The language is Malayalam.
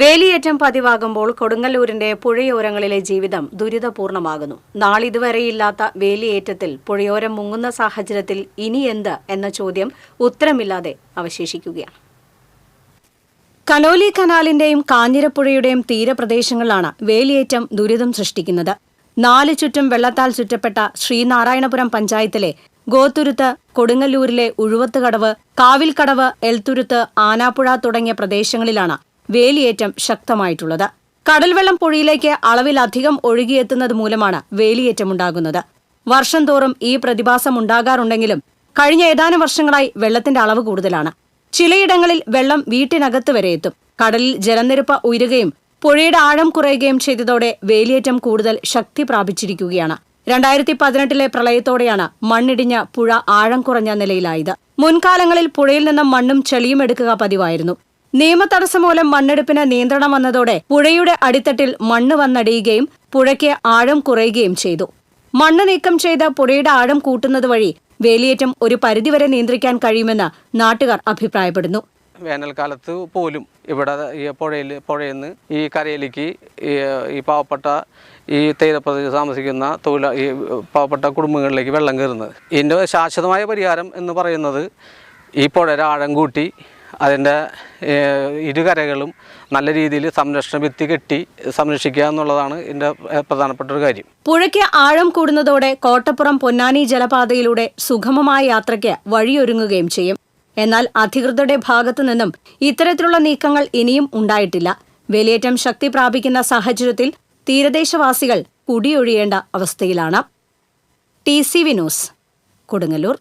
വേലിയേറ്റം പതിവാകുമ്പോൾ കൊടുങ്ങല്ലൂരിന്റെ പുഴയോരങ്ങളിലെ ജീവിതം ദുരിതപൂർണമാകുന്നു. നാളിതുവരെയില്ലാത്ത വേലിയേറ്റത്തിൽ പുഴയോരം മുങ്ങുന്ന സാഹചര്യത്തിൽ ഇനി എന്ത് എന്ന ചോദ്യം ഉത്തരമില്ലാതെ അവശേഷിക്കുകയാണ്. കനോലി കനാലിന്റെയും കാഞ്ഞിരപ്പുഴയുടെയും തീരപ്രദേശങ്ങളിലാണ് വേലിയേറ്റം ദുരിതം സൃഷ്ടിക്കുന്നത്. നാല് ചുറ്റും വെള്ളത്താൽ ചുറ്റപ്പെട്ട ശ്രീനാരായണപുരം പഞ്ചായത്തിലെ ഗോത്തുരുത്ത് കൊടുങ്ങല്ലൂരിലെ ഉഴുവത്തുകടവ് കാവിൽക്കടവ് എൽത്തുരുത്ത് ആനാപ്പുഴ തുടങ്ങിയ പ്രദേശങ്ങളിലാണ് വേലിയേറ്റം ശക്തമായിട്ടുള്ളത്. കടൽവെള്ളം പുഴയിലേക്ക് അളവിലധികം ഒഴുകിയെത്തുന്നത് മൂലമാണ് വേലിയേറ്റമുണ്ടാകുന്നത്. വർഷം തോറും ഈ പ്രതിഭാസം ഉണ്ടാകാറുണ്ടെങ്കിലും കഴിഞ്ഞ ഏതാനും വർഷങ്ങളായി വെള്ളത്തിന്റെ അളവ് കൂടുതലാണ്. ചിലയിടങ്ങളിൽ വെള്ളം വീട്ടിനകത്ത് വരെ എത്തും. കടലിൽ ജലനിരപ്പ് ഉയരുകയും പുഴയുടെ ആഴം കുറയുകയും ചെയ്തതോടെ വേലിയേറ്റം കൂടുതൽ ശക്തി പ്രാപിച്ചിരിക്കുകയാണ്. രണ്ടായിരത്തി പതിനെട്ടിലെ പ്രളയത്തോടെയാണ് മണ്ണിടിഞ്ഞ പുഴ ആഴം കുറഞ്ഞ നിലയിലായത്. മുൻകാലങ്ങളിൽ പുഴയിൽ നിന്നും മണ്ണും ചെളിയും എടുക്കുക പതിവായിരുന്നു. നിയമതടസ്സം മൂലം മണ്ണെടുപ്പിന് നിയന്ത്രണം വന്നതോടെ പുഴയുടെ അടിത്തട്ടിൽ മണ്ണ് വന്നടിയുകയും പുഴയ്ക്ക് ആഴം കുറയുകയും ചെയ്തു. മണ്ണ് നീക്കം ചെയ്ത് പുഴയുടെ ആഴം കൂട്ടുന്നത് വഴി വേലിയേറ്റം ഒരു പരിധിവരെ നിയന്ത്രിക്കാൻ കഴിയുമെന്ന് നാട്ടുകാർ അഭിപ്രായപ്പെടുന്നു. വേനൽക്കാലത്ത് പോലും ഇവിടെ ഈ പുഴയിൽ പുഴയിൽ നിന്ന് ഈ കരയിലേക്ക് ഈ പാവപ്പെട്ട ഈ തീരപ്രദേശത്ത് താമസിക്കുന്ന തൊഴിലാ ഈ പാവപ്പെട്ട കുടുംബങ്ങളിലേക്ക് വെള്ളം കയറുന്നത്. ഇതിന്റെ ശാശ്വതമായ പരിഹാരം എന്ന് പറയുന്നത് ഈ പുഴയുടെ ആഴം കൂട്ടി അതിന്റെ ഇരുകരകളും നല്ല രീതിയിൽ സംരക്ഷണ ഭിത്തി കെട്ടി സംരക്ഷിക്കുക എന്നുള്ളതാണ് ഇതിന്റെ പ്രധാനപ്പെട്ട ഒരു കാര്യം. പുഴയ്ക്ക് ആഴം കൂടുന്നതോടെ കോട്ടപ്പുറം പൊന്നാനി ജലപാതയിലൂടെ സുഗമമായ യാത്രയ്ക്ക് വഴിയൊരുങ്ങുകയും ചെയ്യും. എന്നാൽ അധികൃതരുടെ ഭാഗത്തു നിന്നും ഇത്തരത്തിലുള്ള നീക്കങ്ങൾ ഇനിയും ഉണ്ടായിട്ടില്ല. വേലിയേറ്റം ശക്തി പ്രാപിക്കുന്ന സാഹചര്യത്തിൽ തീരദേശവാസികൾ കുടിയൊഴിയേണ്ട അവസ്ഥയിലാണ്. T C V news Kodungallur.